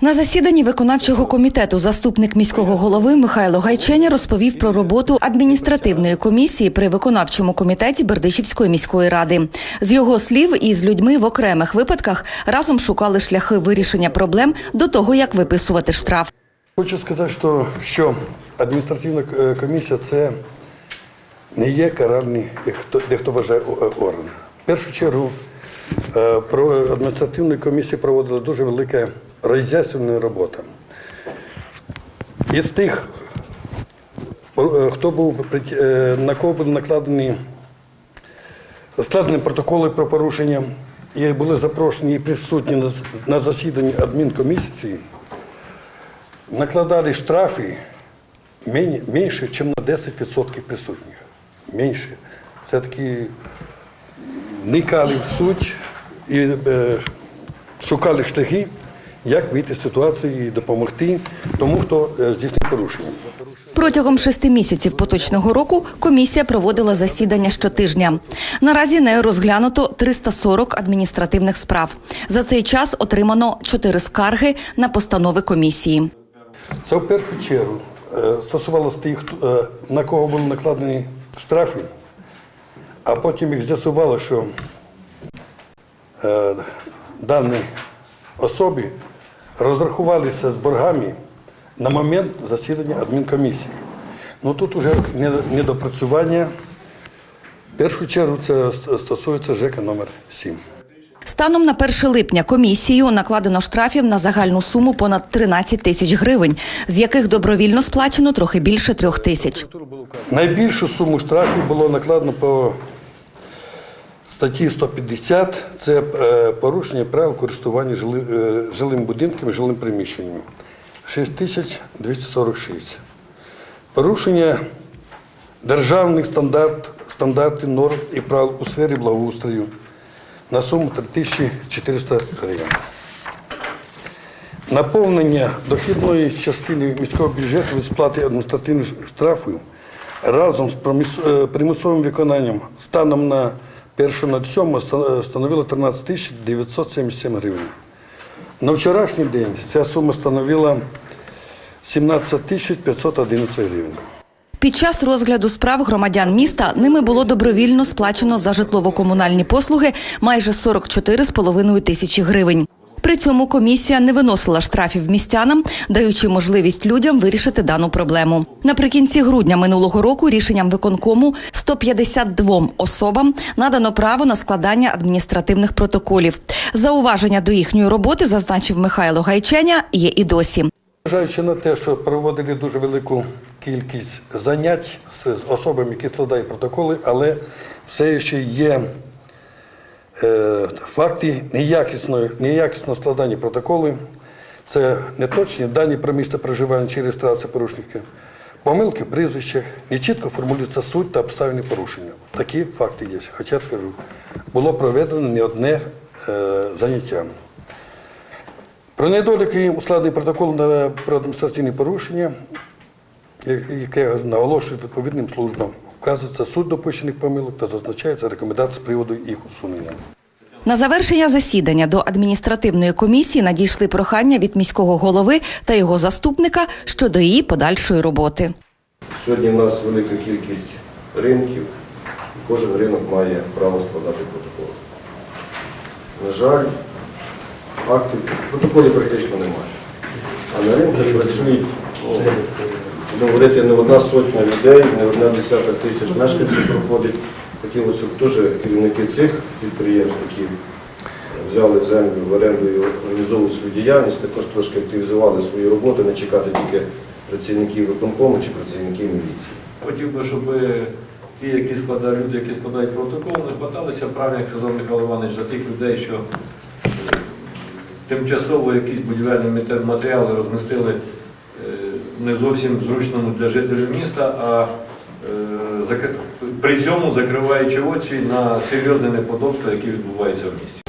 На засіданні виконавчого комітету заступник міського голови Михайло Гайченя розповів про роботу адміністративної комісії при виконавчому комітеті Бердичівської міської ради. З його слів, із людьми в окремих випадках разом шукали шляхи вирішення проблем до того, як виписувати штраф. Хочу сказати, що, що адміністративна е, комісія це не є каральний, як хто, дехто вважає е, орган. В першу чергу е, про адміністративну комісію проводила дуже велика роз'яснювальна робота. Із тих, е, хто був е, на кого були накладені складені протоколи про порушення і були запрошені і присутні на засіданні адмінкомісії, накладали штрафи менше, ніж на 10% присутніх. Менше. Все-таки вникали в суть і е, шукали шляхи, як вийти з ситуації і допомогти тому, хто е, здійснив порушення. Протягом шести місяців поточного року комісія проводила засідання щотижня. Наразі нею розглянуто 340 адміністративних справ. За цей час отримано 4 скарги на постанови комісії. Це в першу чергу е, стосувалося тих, на кого були накладені штрафи, а потім їх з'ясувало, що е, дані особі розрахувалися з боргами на момент засідання адмінкомісії. Ну тут вже недопрацювання. В першу чергу це стосується ЖЕКа номер 7. Станом на 1 липня комісією накладено штрафів на загальну суму понад 13 тисяч гривень, з яких добровільно сплачено трохи більше трьох тисяч. Найбільшу суму штрафів було накладено по статті 150. Це е, порушення правил користування е, жилим будинком, жилим приміщенням. 6246. Порушення державних стандарт, стандартів, норм і правил у сфері благоустрою на суму 3400 гривень. Наповнення дохідної частини міського бюджету від сплати адміністративних штрафів разом з е, примусовим виконанням станом на 1.07 цьому становило 13 тисяч 977 гривень. На вчорашній день ця сума становила 17 тисяч 511 гривень. Під час розгляду справ громадян міста ними було добровільно сплачено за житлово-комунальні послуги майже 44,5 тисячі гривень. При цьому комісія не виносила штрафів містянам, даючи можливість людям вирішити дану проблему. Наприкінці грудня минулого року рішенням виконкому 152 особам надано право на складання адміністративних протоколів. Зауваження до їхньої роботи, зазначив Михайло Гайченя, є і досі. Зважаючи на те, що проводили дуже велику кількість занять з особами, які складають протоколи, але все ще є факти неякісної, неякісного складання протоколів. Це неточні дані про місце проживання чи реєстрацію порушника, помилки в прізвищах, нечітко формулюється суть та обставини порушення. Такі факти є. Хоча скажу, було проведено не одне е, заняття. Про недоліки ускладний протокол на про адміністративні порушення, яке наголошують відповідним службам. Вказується суть допущених помилок та зазначається рекомендація з приводу їх усунення. На завершення засідання до адміністративної комісії надійшли прохання від міського голови та його заступника щодо її подальшої роботи. Сьогодні в нас велика кількість ринків, і кожен ринок має право складати протокол. На жаль, актів протоколів практично немає. А на ринку працюють, говорити, не одна сотня людей, не одна десяток тисяч мешканців проходить. Хотілося б теж керівники цих підприємств, які взяли землю в оренду і організовують свою діяльність, також трошки активізували свою роботу, не чекати тільки працівників виконкому чи працівників міліції. Хотів би, щоб ті, які складають люди, які складають протокол, не хваталися правильно, як сказав Михайло Іванович, за тих людей, що тимчасово якісь будівельні матеріали розмістили не зовсім зручному для жителів міста, а е, при цьому закриваючи очі на серйозне неподобство, які відбуваються в місті.